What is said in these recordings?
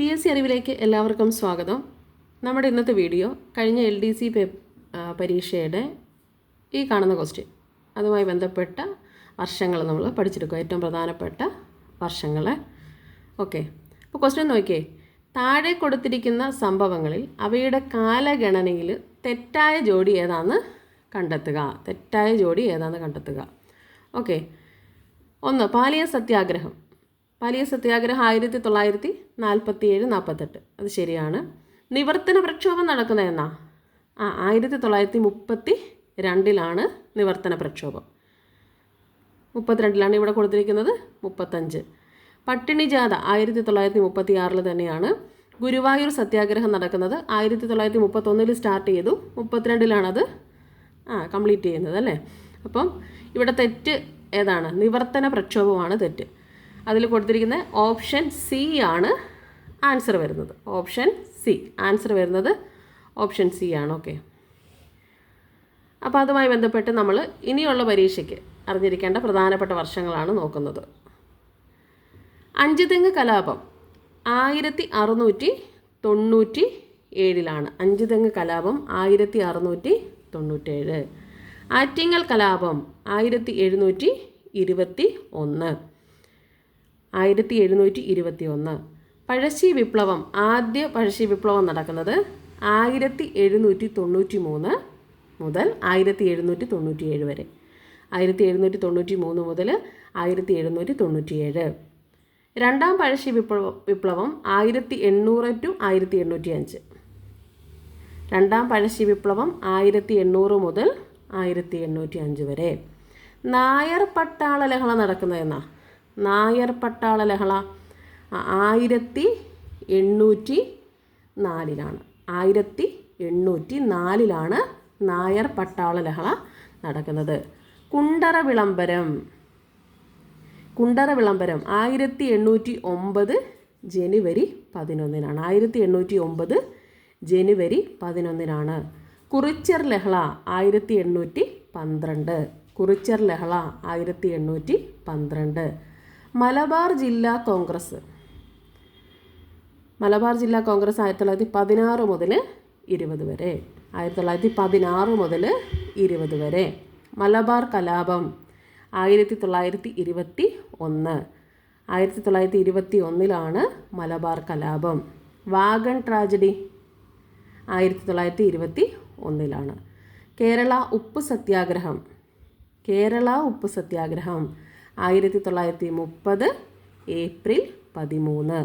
P S C അറിവിലേക്ക് എല്ലാവർക്കും സ്വാഗതം. നമ്മുടെ ഇന്നത്തെ വീഡിയോ കഴിഞ്ഞ എൽ ഡി സി പരീക്ഷയുടെ ഈ കാണുന്ന ക്വസ്റ്റ്യൻ അതുമായി ബന്ധപ്പെട്ട വർഷങ്ങൾ നമ്മൾ പഠിച്ചെടുക്കുക ഏറ്റവും പ്രധാനപ്പെട്ട വർഷങ്ങൾ. ഓക്കെ അപ്പോൾ ക്വസ്റ്റ്യൻ നോക്കിയേ. താഴെ കൊടുത്തിരിക്കുന്ന സംഭവങ്ങളിൽ അവയുടെ കാലഗണനയിൽ തെറ്റായ ജോഡി ഏതാണെന്ന് കണ്ടെത്തുക. തെറ്റായ ജോഡി ഏതാണെന്ന് കണ്ടെത്തുക. ഓക്കെ ഒന്ന് പാലിയ സത്യാഗ്രഹം. പാലിയ സത്യാഗ്രഹം ആയിരത്തി തൊള്ളായിരത്തി നാൽപ്പത്തി ഏഴ് നാൽപ്പത്തെട്ട് അത് ശരിയാണ്. നിവർത്തന പ്രക്ഷോഭം നടക്കുന്ന എന്നാ? ആ ആയിരത്തി തൊള്ളായിരത്തി മുപ്പത്തി രണ്ടിലാണ് നിവർത്തന പ്രക്ഷോഭം. മുപ്പത്തിരണ്ടിലാണ് ഇവിടെ കൊടുത്തിരിക്കുന്നത്. മുപ്പത്തഞ്ച്. പട്ടിണി ജാഥ ആയിരത്തി തൊള്ളായിരത്തി മുപ്പത്തി ആറിൽ തന്നെയാണ്. ഗുരുവായൂർ സത്യാഗ്രഹം നടക്കുന്നത് ആയിരത്തി തൊള്ളായിരത്തി മുപ്പത്തൊന്നിൽ സ്റ്റാർട്ട് ചെയ്തു. മുപ്പത്തിരണ്ടിലാണത് ആ കംപ്ലീറ്റ് ചെയ്യുന്നത് അല്ലേ? അപ്പം ഇവിടെ തെറ്റ് ഏതാണ്? നിവർത്തന പ്രക്ഷോഭമാണ് തെറ്റ്. അതിൽ കൊടുത്തിരിക്കുന്ന ഓപ്ഷൻ സി ആണ് ആൻസർ വരുന്നത്. Option C. ആൻസർ വരുന്നത് ഓപ്ഷൻ സി ആണ്. ഓക്കെ. അപ്പോൾ അതുമായി ബന്ധപ്പെട്ട് നമ്മൾ ഇനിയുള്ള പരീക്ഷയ്ക്ക് അറിഞ്ഞിരിക്കേണ്ട പ്രധാനപ്പെട്ട വർഷങ്ങളാണ് നോക്കുന്നത്. അഞ്ചുതെങ്ങ് കലാപം ആയിരത്തി അറുന്നൂറ്റി തൊണ്ണൂറ്റി ഏഴിലാണ് അഞ്ചുതെങ്ങ് കലാപം ആയിരത്തി അറുന്നൂറ്റി തൊണ്ണൂറ്റേഴ് ആറ്റിങ്ങൽ കലാപം ആയിരത്തി എഴുന്നൂറ്റി ഇരുപത്തി ഒന്ന് ആയിരത്തി എഴുന്നൂറ്റി ഇരുപത്തി ഒന്ന് പഴശ്ശി വിപ്ലവം ആദ്യ പഴശ്ശി വിപ്ലവം നടക്കുന്നത് ആയിരത്തി എഴുന്നൂറ്റി തൊണ്ണൂറ്റി മൂന്ന് മുതൽ ആയിരത്തി എഴുന്നൂറ്റി തൊണ്ണൂറ്റി ഏഴ് വരെ. ആയിരത്തി എഴുന്നൂറ്റി തൊണ്ണൂറ്റി മൂന്ന് മുതൽ ആയിരത്തി എഴുന്നൂറ്റി തൊണ്ണൂറ്റി ഏഴ് രണ്ടാം പഴശ്ശി വിപ്ലവ വിപ്ലവം ആയിരത്തി എണ്ണൂറ് ടു ആയിരത്തി എണ്ണൂറ്റി അഞ്ച് രണ്ടാം പഴശ്ശി വിപ്ലവം ആയിരത്തി എണ്ണൂറ് മുതൽ ആയിരത്തി എണ്ണൂറ്റി അഞ്ച് വരെ. നായർ പട്ടാള ലഹള നടക്കുന്നതെന്നാ നായർ പട്ടാള ലഹള. ആയിരത്തി എണ്ണൂറ്റി നാലിലാണ്. ആയിരത്തി എണ്ണൂറ്റി നാലിലാണ് നായർ പട്ടാള ലഹള നടക്കുന്നത്. കുണ്ടറ വിളംബരം. കുണ്ടറ വിളംബരം. ആയിരത്തി എണ്ണൂറ്റി ഒമ്പത് ജനുവരി പതിനൊന്നിനാണ്. ആയിരത്തി എണ്ണൂറ്റി ഒമ്പത് ജനുവരി പതിനൊന്നിനാണ്. കുറിച്ചർ ലഹള ആയിരത്തി എണ്ണൂറ്റി പന്ത്രണ്ട്. കുറിച്ചർ ലഹള ആയിരത്തി എണ്ണൂറ്റി പന്ത്രണ്ട്. മലബാർ ജില്ലാ കോൺഗ്രസ്. മലബാർ ജില്ലാ കോൺഗ്രസ് ആയിരത്തി തൊള്ളായിരത്തി പതിനാറ് മുതൽ ഇരുപത് വരെ. ആയിരത്തി തൊള്ളായിരത്തി പതിനാറ് മുതൽ ഇരുപത് വരെ. മലബാർ കലാപം ആയിരത്തി തൊള്ളായിരത്തി ഇരുപത്തി ഒന്ന് ആയിരത്തി തൊള്ളായിരത്തി ഇരുപത്തി ഒന്നിലാണ് മലബാർ കലാപം. വാഗൺ ട്രാജഡി ആയിരത്തി തൊള്ളായിരത്തി ഇരുപത്തി ഒന്നിലാണ് കേരള ഉപ്പ് സത്യാഗ്രഹം. കേരള ഉപ്പ് സത്യാഗ്രഹം. ആയിരത്തി തൊള്ളായിരത്തി മുപ്പത് ഏപ്രിൽ പതിമൂന്ന്.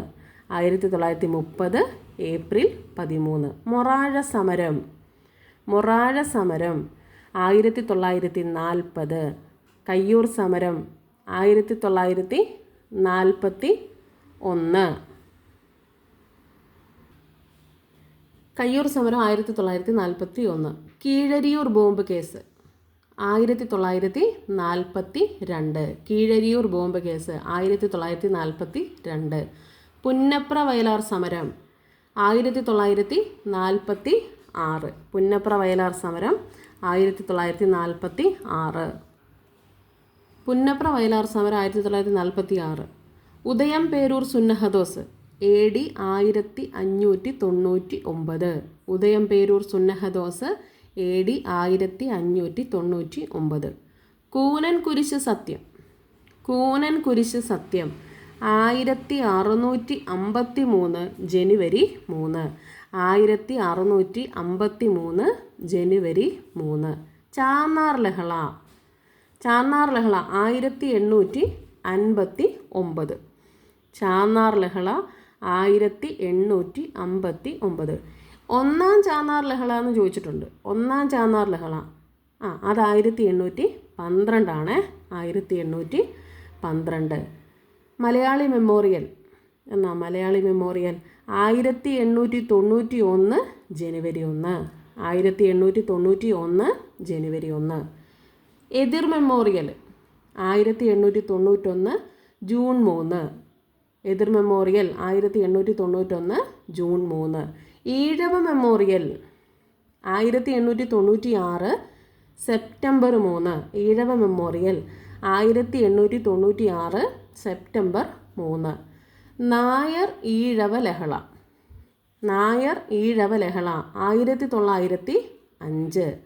ആയിരത്തി തൊള്ളായിരത്തി മുപ്പത് ഏപ്രിൽ പതിമൂന്ന്. മൊറാഴ സമരം. മൊറാഴ സമരം. ആയിരത്തി തൊള്ളായിരത്തി നാൽപ്പത് കയ്യൂർ സമരം. ആയിരത്തി തൊള്ളായിരത്തി നാൽപ്പത്തി ഒന്ന് കയ്യൂർ സമരം ആയിരത്തി തൊള്ളായിരത്തി നാൽപ്പത്തി ഒന്ന് കീഴരിയൂർ ബോംബ് കേസ്. ആയിരത്തി തൊള്ളായിരത്തി നാൽപ്പത്തി രണ്ട് കീഴരിയൂർ ബോംബ് കേസ് ആയിരത്തി തൊള്ളായിരത്തി നാൽപ്പത്തി രണ്ട് പുന്നപ്ര വയലാർ സമരം ആയിരത്തി തൊള്ളായിരത്തി നാൽപ്പത്തി ആറ് പുന്നപ്ര വയലാർ സമരം ആയിരത്തി തൊള്ളായിരത്തി നാൽപ്പത്തി ആറ് പുന്നപ്ര വയലാർ സമരം ആയിരത്തി തൊള്ളായിരത്തി നാൽപ്പത്തി ആറ് ഉദയം പേരൂർ സുന്നഹദോസ് എ ഡി ആയിരത്തി അഞ്ഞൂറ്റി തൊണ്ണൂറ്റി ഒമ്പത് ഉദയം പേരൂർ സുന്നഹദോസ് എ ഡി ആയിരത്തി അഞ്ഞൂറ്റി തൊണ്ണൂറ്റി ഒമ്പത് കൂനൻ കുരിശ് സത്യം. കൂനൻ കുരിശ് സത്യം. ആയിരത്തി അറുന്നൂറ്റി അമ്പത്തി മൂന്ന് ജനുവരി മൂന്ന്. ആയിരത്തി അറുന്നൂറ്റി അമ്പത്തി മൂന്ന് ജനുവരി മൂന്ന്. ചാന്നാർ ലഹള. ചാന്നാർ ലഹള ആയിരത്തി എണ്ണൂറ്റി അൻപത്തി ഒമ്പത് ചാന്നാർ ലഹള ആയിരത്തി എണ്ണൂറ്റി അമ്പത്തി ഒമ്പത് ഒന്നാം ചാന്നാർ ലഹള എന്ന് ചോദിച്ചിട്ടുണ്ട്. ഒന്നാം ചാന്നാർ ലഹള. ആ അത് ആയിരത്തി എണ്ണൂറ്റി പന്ത്രണ്ടാണ്. ആയിരത്തി എണ്ണൂറ്റി പന്ത്രണ്ട്. മലയാളി മെമ്മോറിയൽ. എന്നാ മലയാളി മെമ്മോറിയൽ. ആയിരത്തി എണ്ണൂറ്റി തൊണ്ണൂറ്റി ഒന്ന് ജനുവരി ഒന്ന്. ആയിരത്തി എണ്ണൂറ്റി തൊണ്ണൂറ്റി ഒന്ന് ജനുവരി ഒന്ന്. എതിർ മെമ്മോറിയൽ. ആയിരത്തി എണ്ണൂറ്റി തൊണ്ണൂറ്റൊന്ന് ജൂൺ മൂന്ന്. എതിർ മെമ്മോറിയൽ ആയിരത്തി എണ്ണൂറ്റി തൊണ്ണൂറ്റൊന്ന് ജൂൺ മൂന്ന്. ഈഴവ മെമ്മോറിയൽ ആയിരത്തി എണ്ണൂറ്റി തൊണ്ണൂറ്റി ആറ് സെപ്റ്റംബർ മൂന്ന് ഈഴവ മെമ്മോറിയൽ ആയിരത്തി എണ്ണൂറ്റി തൊണ്ണൂറ്റി ആറ് സെപ്റ്റംബർ മൂന്ന്. നായർ ഈഴവ ലഹള. നായർ ഈഴവ ലഹള ആയിരത്തി തൊള്ളായിരത്തി അഞ്ച്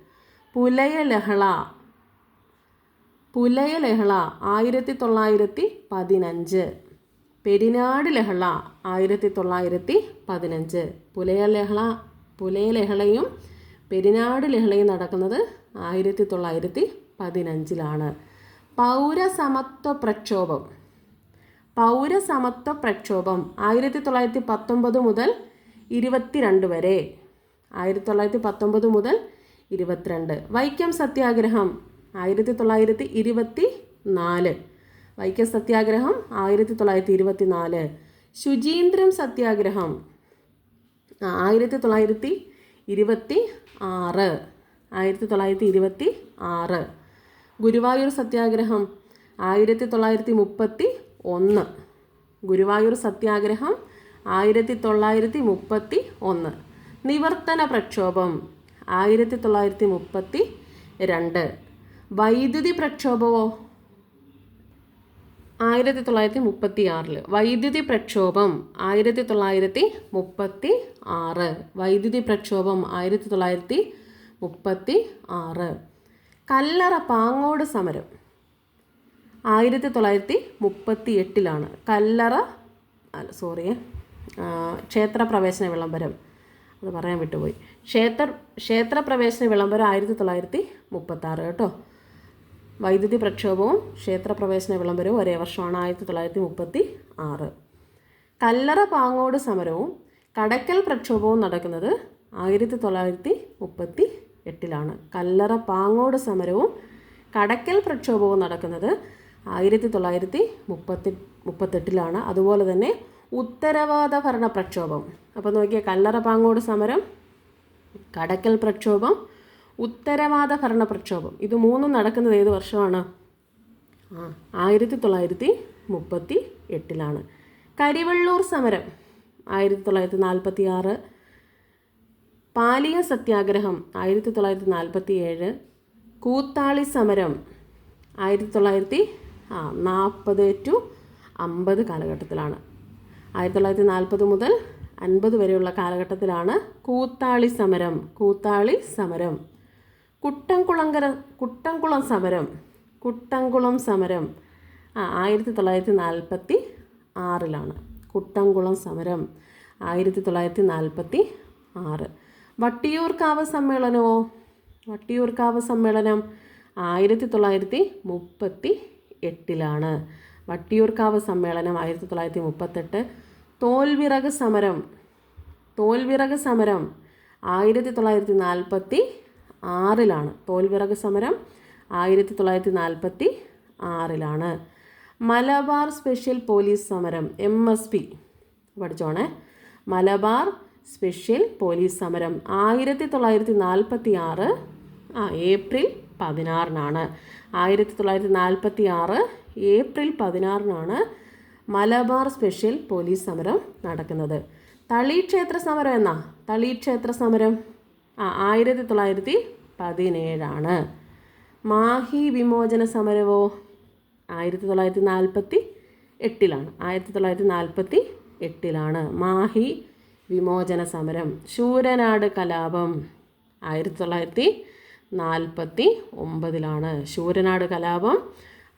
പുലയ ലഹള. പുലയ ലഹള ആയിരത്തി തൊള്ളായിരത്തി പതിനഞ്ച് പെരിനാട് ലഹള ആയിരത്തി തൊള്ളായിരത്തി പതിനഞ്ച് പുലയ ലഹള പുലയ ലഹളയും പെരിനാട് ലഹളയും നടക്കുന്നത് ആയിരത്തി തൊള്ളായിരത്തി പതിനഞ്ചിലാണ് പൗരസമത്വ പ്രക്ഷോഭം പൗരസമത്വ പ്രക്ഷോഭം ആയിരത്തി തൊള്ളായിരത്തി പത്തൊമ്പത് മുതൽ ഇരുപത്തിരണ്ട് വരെ. ആയിരത്തി തൊള്ളായിരത്തി പത്തൊമ്പത് മുതൽ ഇരുപത്തിരണ്ട്. വൈക്കം സത്യാഗ്രഹം ആയിരത്തി തൊള്ളായിരത്തി ഇരുപത്തി നാല് വൈക്കം സത്യാഗ്രഹം ആയിരത്തി തൊള്ളായിരത്തി ഇരുപത്തി നാല് ശുചീന്ദ്രം സത്യാഗ്രഹം ആയിരത്തി തൊള്ളായിരത്തി ഇരുപത്തി ആറ് ആയിരത്തി തൊള്ളായിരത്തി ഇരുപത്തി ആറ് ഗുരുവായൂർ സത്യാഗ്രഹം ആയിരത്തി തൊള്ളായിരത്തി മുപ്പത്തി ഒന്ന് ഗുരുവായൂർ സത്യാഗ്രഹം ആയിരത്തി തൊള്ളായിരത്തി മുപ്പത്തി ഒന്ന് നിവർത്തന പ്രക്ഷോഭം ആയിരത്തി തൊള്ളായിരത്തി മുപ്പത്തി രണ്ട് വൈദ്യുതി പ്രക്ഷോഭമോ? ആയിരത്തി തൊള്ളായിരത്തി മുപ്പത്തി ആറിൽ വൈദ്യുതി പ്രക്ഷോഭം ആയിരത്തി തൊള്ളായിരത്തി മുപ്പത്തി ആറ് വൈദ്യുതി പ്രക്ഷോഭം ആയിരത്തി തൊള്ളായിരത്തി മുപ്പത്തി ആറ് കല്ലറ പാങ്ങോട് സമരം ആയിരത്തി തൊള്ളായിരത്തി മുപ്പത്തി എട്ടിലാണ് കല്ലറ സോറി ക്ഷേത്രപ്രവേശന വിളംബരം. അത് പറയാൻ വിട്ടുപോയി. ക്ഷേത്ര ക്ഷേത്രപ്രവേശന വിളംബരം ആയിരത്തി തൊള്ളായിരത്തി മുപ്പത്താറ് കേട്ടോ? വൈദ്യുതി പ്രക്ഷോഭവും ക്ഷേത്രപ്രവേശന വിളംബരവും ഒരേ വർഷമാണ് ആയിരത്തി തൊള്ളായിരത്തി മുപ്പത്തി ആറ്. കല്ലറ പാങ്ങോട് സമരവും കടക്കൽ പ്രക്ഷോഭവും നടക്കുന്നത് ആയിരത്തി തൊള്ളായിരത്തി മുപ്പത്തി എട്ടിലാണ്. കല്ലറ പാങ്ങോട് സമരവും കടക്കൽ പ്രക്ഷോഭവും നടക്കുന്നത് ആയിരത്തി തൊള്ളായിരത്തി മുപ്പത്തി മുപ്പത്തെട്ടിലാണ്. അതുപോലെ തന്നെ ഉത്തരവാദ ഭരണ പ്രക്ഷോഭം. അപ്പോൾ നോക്കിയാൽ കല്ലറ പാങ്ങോട് സമരം കടക്കൽ പ്രക്ഷോഭം ഉത്തരവാദ ഭരണ പ്രക്ഷോഭം. ഇത് മൂന്നും നടക്കുന്നത് ഏത് വർഷമാണ്? ആ ആയിരത്തി തൊള്ളായിരത്തി മുപ്പത്തി എട്ടിലാണ് കരിവള്ളൂർ സമരം ആയിരത്തി തൊള്ളായിരത്തി നാൽപ്പത്തി ആറ് പാലിയ സത്യാഗ്രഹം ആയിരത്തി തൊള്ളായിരത്തി നാൽപ്പത്തി ഏഴ് കൂത്താളി സമരം ആയിരത്തി തൊള്ളായിരത്തി ആ നാൽപ്പത് ടു അമ്പത് കാലഘട്ടത്തിലാണ്. ആയിരത്തി തൊള്ളായിരത്തി നാൽപ്പത് മുതൽ അൻപത് വരെയുള്ള കാലഘട്ടത്തിലാണ് കൂത്താളി സമരം കൂത്താളി സമരം. കുട്ടംകുളങ്കര കുട്ടംകുളം സമരം കുട്ടംകുളം സമരം ആ ആയിരത്തി തൊള്ളായിരത്തി നാൽപ്പത്തി ആറിലാണ് കുട്ടംകുളം സമരം ആയിരത്തി തൊള്ളായിരത്തി നാൽപ്പത്തി ആറ് വട്ടിയൂർക്കാവ് സമ്മേളനമോ? വട്ടിയൂർക്കാവ് സമ്മേളനം ആയിരത്തി തൊള്ളായിരത്തി മുപ്പത്തി എട്ടിലാണ് വട്ടിയൂർക്കാവ് സമ്മേളനം ആയിരത്തി തൊള്ളായിരത്തി മുപ്പത്തെട്ട് തോൽവിറക് സമരം തോൽവിറക് സമരം ആയിരത്തി തൊള്ളായിരത്തി നാൽപ്പത്തി ആറിലാണ്. തോൽവിറക് സമരം ആയിരത്തി തൊള്ളായിരത്തി നാൽപ്പത്തി ആറിലാണ് മലബാർ സ്പെഷ്യൽ പോലീസ് സമരം എം എസ് പി. പഠിച്ചോണേ. മലബാർ സ്പെഷ്യൽ പോലീസ് സമരം ആയിരത്തി തൊള്ളായിരത്തി നാൽപ്പത്തി ആറ് ആ ഏപ്രിൽ പതിനാറിനാണ്. ആയിരത്തി തൊള്ളായിരത്തി നാൽപ്പത്തി ആറ് ഏപ്രിൽ പതിനാറിനാണ് മലബാർ സ്പെഷ്യൽ പോലീസ് സമരം നടക്കുന്നത്. തളി ക്ഷേത്ര സമരം എന്നാ? തളി ക്ഷേത്ര സമരം. ആയിരത്തി തൊള്ളായിരത്തി പതിനേഴാണ് മാഹി വിമോചന സമരവോ? ആയിരത്തി തൊള്ളായിരത്തി നാൽപ്പത്തി എട്ടിലാണ് ആയിരത്തി തൊള്ളായിരത്തി നാൽപ്പത്തി എട്ടിലാണ് മാഹി വിമോചന സമരം. ശൂരനാട് കലാപം ആയിരത്തി തൊള്ളായിരത്തി നാൽപ്പത്തി ഒമ്പതിലാണ് ശൂരനാട് കലാപം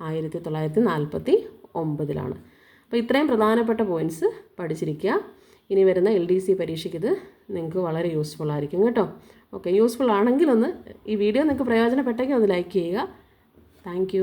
ആയിരത്തി തൊള്ളായിരത്തി നാൽപ്പത്തി ഒമ്പതിലാണ് അപ്പോൾ ഇത്രയും പ്രധാനപ്പെട്ട പോയിന്റ്സ് പഠിച്ചിരിക്കുക. ഇനി വരുന്ന എൽ ഡി സി പരീക്ഷയ്ക്ക് ഇത് നിങ്ങൾക്ക് വളരെ യൂസ്ഫുൾ ആയിരിക്കും കേട്ടോ. ഓക്കെ യൂസ്ഫുൾ ആണെങ്കിലൊന്ന് ഈ വീഡിയോ നിങ്ങൾക്ക് പ്രയോജനപ്പെട്ടെങ്കിൽ ഒന്ന് ലൈക്ക് ചെയ്യുക. താങ്ക്